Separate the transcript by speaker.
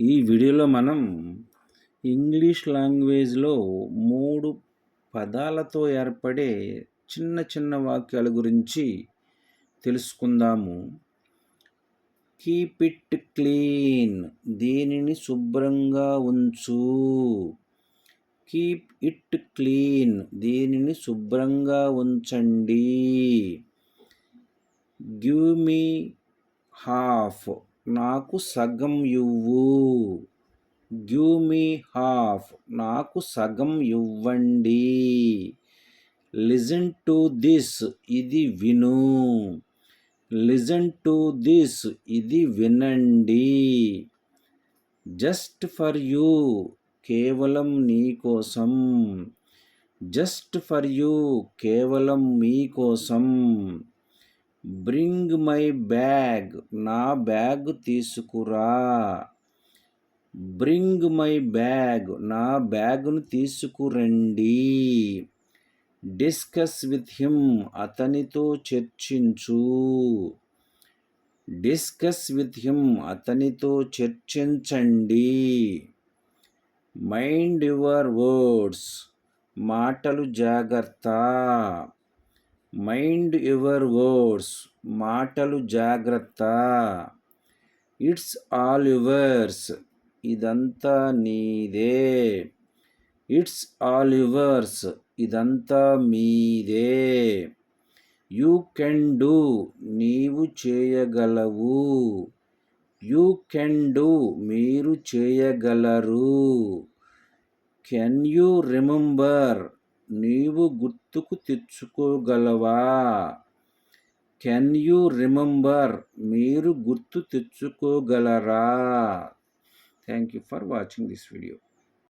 Speaker 1: ఈ వీడియోలో మనం ఇంగ్లీష్ లాంగ్వేజ్లో మూడు పదాలతో ఏర్పడే చిన్న చిన్న వాక్యాల గురించి తెలుసుకుందాము. కీప్ ఇట్ క్లీన్ దీనిని శుభ్రంగా ఉంచు. కీప్ ఇట్ క్లీన్ దీనిని శుభ్రంగా ఉంచండి. గివ్ మీ హాఫ్ నాకు సగం ఇవ్వు. Do me half. నాకు సగం ఇవ్వండి. Listen to this. ఇది విను. Listen to this. ఇది వినండి. Just for you. కేవలం నీకోసం జస్ట్ ఫర్ యూ. కేవలం మీకోసం బ్రింగ్ మై బ్యాగ్ నా బ్యాగ్ తీసుకురా. బ్రింగ్ మై బ్యాగ్ నా బ్యాగ్ను తీసుకురండి. డిస్కస్ విత్ హిమ్ అతనితో చర్చించు. డిస్కస్ విత్ హిమ్ అతనితో చర్చించండి. మైండ్ యువర్ వర్డ్స్ మాటలు జాగ్రత్త. మైండ్ యువర్ వర్డ్స్ మాటలు జాగ్రత్త. ఇట్స్ ఆల్ యువర్స్ ఇదంతా నీదే. ఇట్స్ ఆల్ యువర్స్ ఇదంతా మీదే. యూ కెన్ డూ నీవు చేయగలవు. యూ కెన్ డూ మీరు చేయగలరు. కెన్ యూ రిమెంబర్ నీవు గుర్తుకు తెచ్చుకోగలవా? Can you remember? మీరు గుర్తు తెచ్చుకోగలరా? Thank you for watching this video.